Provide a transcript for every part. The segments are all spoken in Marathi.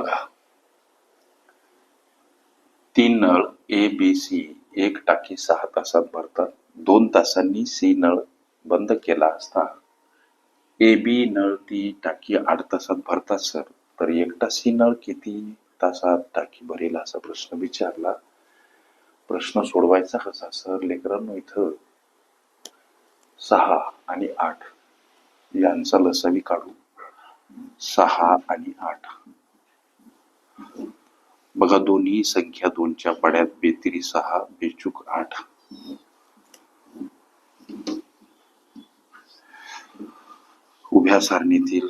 बघा. तीन नळ ए बी सी एक टाकी सहा तासात भरतात. दोन तासांनी सी नळ बंद केला असता. ए बी नळ ती टाकी आठ तासात भरतात सर. तर एकटा सी नळ किती तासात टाकी भरेल असा प्रश्न विचारला? प्रश्न सोडवायचा कसा सर? लेकरांनो इथं सहा आणि आठ. यांचा लसावी काढू. सहा आणि आठ. बघा दोन्ही संख्या दोनच्या पड्यात बेतिरी सहा बेचूक आठ. उभ्या सारणीतील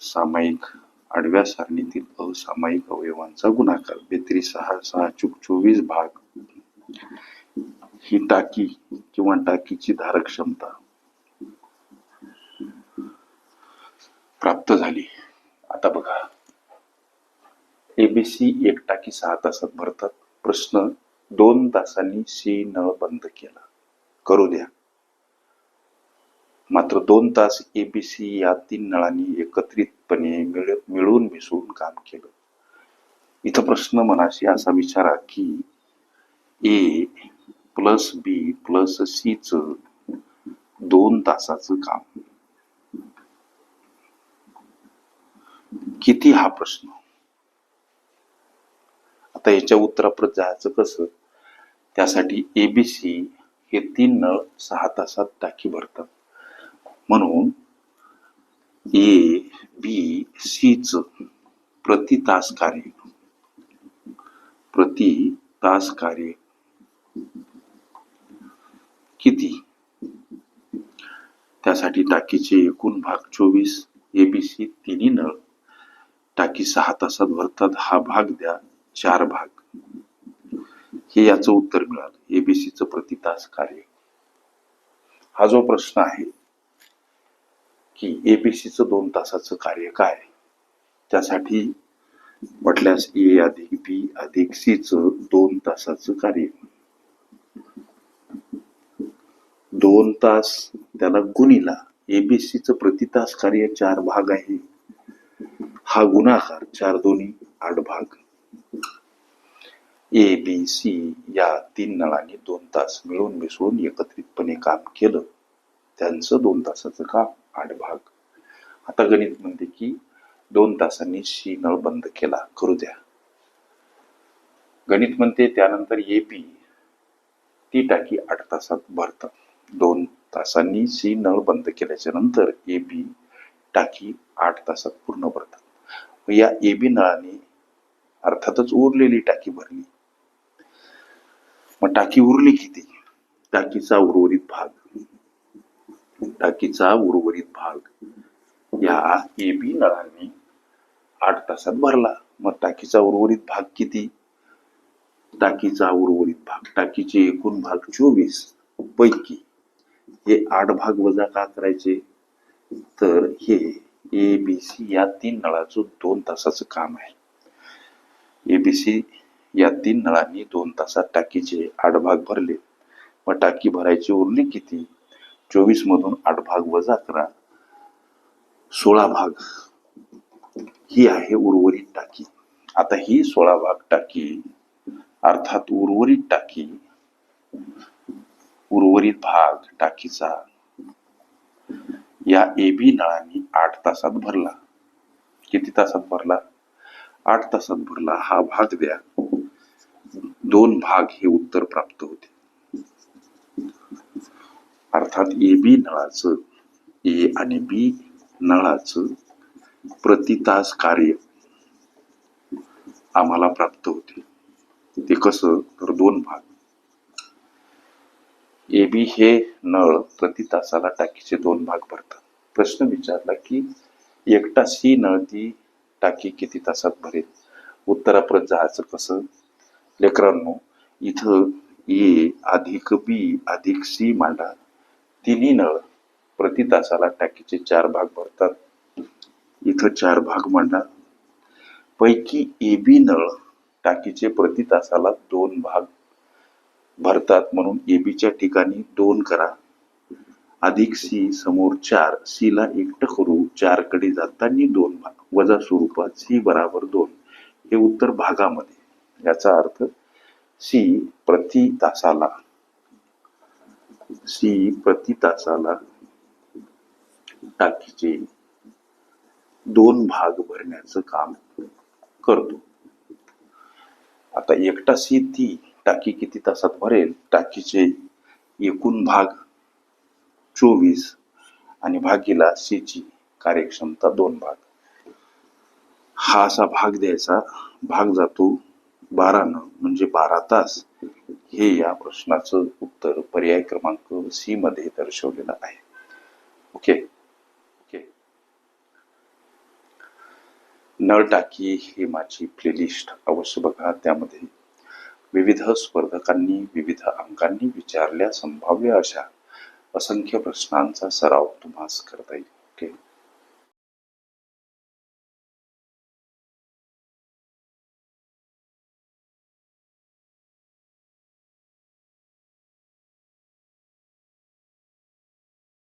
सामायिक आडव्या सारणीतील असामायिक अवयवांचा गुणाकार. बेत्री सहा सहा चूक चोवीस भाग. ही टाकी किंवा टाकीची धारक क्षमता प्राप्त झाली. एबीसी एक टाकी सहा तासात भरतात. प्रश्न दोन तासांनी सी नळ बंद केला. करू द्या. मात्र दोन तास एबीसी या तीन नळांनी एकत्रितपणे मिळून मिसळून काम केलं. इथं प्रश्न मनाशी असा विचारा की A plus B plus C च दोन तासाचं काम. किती हा प्रश्न? आता याच्या उत्तराप्रत जायचं कसं? त्यासाठी एबीसी हे तीन नळ सहा तासात टाकी भरतात. म्हणून ए बी सी च प्रति तास कार्य. प्रति तास कार्य किती? त्यासाठी टाकीचे एकूण भाग चोवीस एबीसी तिन्ही नळ. टाकी सहा तासात भरतात हा भाग द्या. चार भाग. हे याचं उत्तर मिळालं. एबीसीचं प्रति तास कार्य. हा जो प्रश्न आहे की एबीसीचं दोन तासाचं कार्य काय? त्यासाठी म्हटल्यास ए अधिक बी अधिक सी च दोन तासाचं कार्य. दोन तास त्याला गुणिला एबीसीचं प्रति तास कार्य चार भाग आहे. हा गुणाकार चार दोन्ही आठ भाग. ए बी सी या तीन नळांनी दोन तास मिळून मिसळून एकत्रितपणे काम केलं. त्यांचं दोन तासाचं काम आठ भाग आता गणित म्हणते की दोन तासांनी सी नळ बंद केला. करू द्या. गणित म्हणते त्यानंतर ए बी ती टाकी आठ तासात भरतात दोन तासांनी सी नळ बंद केल्याच्यानंतर ए बी टाकी आठ तासात पूर्ण भरतात. या ए बी नळाने अर्थातच उरलेली टाकी भरली. मग टाकी उरली किती? टाकीचा उर्वरित भाग. टाकीचा उर्वरित भाग. या ए बी आठ तासात भरला. मग टाकीचा उर्वरित भाग किती? टाकीचा उर्वरित भाग. टाकीचे एकूण भाग चोवीस पैकी. हे आठ भाग वजा का करायचे? तर हे ए बी सी या तीन नळाचं दोन तासाचं काम आहे. ए बी सी या तीन नळांनी दोन तासात टाकीचे आठ भाग भरले. व टाकी भरायची उरली किती? चोवीस मधून आठ भाग वजा करा. सोळा भाग. ही आहे उर्वरित टाकी. आता ही सोळा भाग टाकी अर्थात उर्वरित टाकी उर्वरित भाग टाकीचा. या ए बी नळांनी आठ तासात भरला. किती तासात भरला? आठ तासात भरला. हा भाग द्या. दोन भाग हे उत्तर प्राप्त होते. अर्थात ए बी नळाचं ए आणि बी नळाचं प्रति तास कार्य आम्हाला प्राप्त होते. ते कसं? तर दोन भाग. ए बी हे नळ प्रति तासाला टाकीचे दोन भाग भरतात. प्रश्न विचारला की एकटा सी नळ ती टाकी किती तासात भरेल? उत्तराप्रत जायचं कसं? लेकरांनो इथं ए अधिक बी अधिक सी मांडा. तिन्ही नळ प्रति तासाला टाकीचे चार भाग भरतात. इथं चार भाग मांडा. पैकी ए बी नळ टाकीचे प्रति तासाला दोन भाग भरतात म्हणून एबीच्या ठिकाणी दोन करा. अधिक सी समोर चार सी ला एकटं करू चारकडे जाताना दोन भाग. वजा स्वरूपात सी बराबर दोन. हे उत्तर भागामध्ये. याचा अर्थ सी प्रति तासाला. सी प्रति तासाला टाकीचे दोन भाग भरण्याचं काम करतो. आता एकटा सी ती टाकी किती तासात भरेल? टाकीचे एकूण भाग चोवीस आणि भागीला सी ची कार्यक्षमता दोन भाग. हा असा भाग द्यायचा. भाग जातो बारानं म्हणजे बारा तास हे या प्रश्नाचं उत्तर पर्याय क्रमांक सी मध्ये दर्शवलेलं आहे. ओके? ओके. नळ टाकी ही माझी प्लेलिस्ट अवश्य बघा. त्यामध्ये विविध स्पर्धकांनी विविध अंकांनी विचारल्या संभाव्य अशा असंख्य प्रश्नांचा सराव तुम्हास करता येईल. ओके?